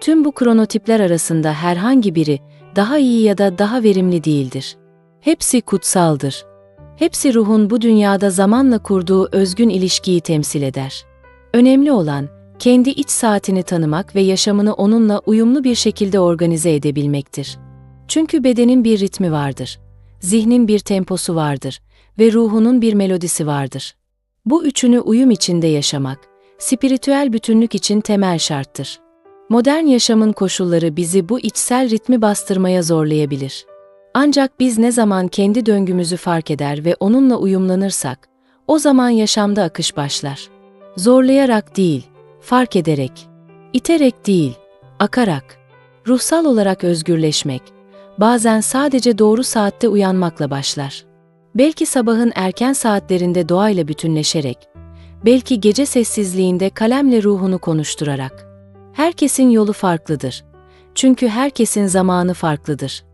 Tüm bu kronotipler arasında herhangi biri daha iyi ya da daha verimli değildir. Hepsi kutsaldır. Hepsi ruhun bu dünyada zamanla kurduğu özgün ilişkiyi temsil eder. Önemli olan kendi iç saatini tanımak ve yaşamını onunla uyumlu bir şekilde organize edebilmektir. Çünkü bedenin bir ritmi vardır. Zihnin bir temposu vardır ve ruhunun bir melodisi vardır. Bu üçünü uyum içinde yaşamak, spiritüel bütünlük için temel şarttır. Modern yaşamın koşulları bizi bu içsel ritmi bastırmaya zorlayabilir. Ancak biz ne zaman kendi döngümüzü fark eder ve onunla uyumlanırsak, o zaman yaşamda akış başlar. Zorlayarak değil, fark ederek, iterek değil, akarak, ruhsal olarak özgürleşmek, bazen sadece doğru saatte uyanmakla başlar. Belki sabahın erken saatlerinde doğayla bütünleşerek, belki gece sessizliğinde kalemle ruhunu konuşturarak. Herkesin yolu farklıdır. Çünkü herkesin zamanı farklıdır.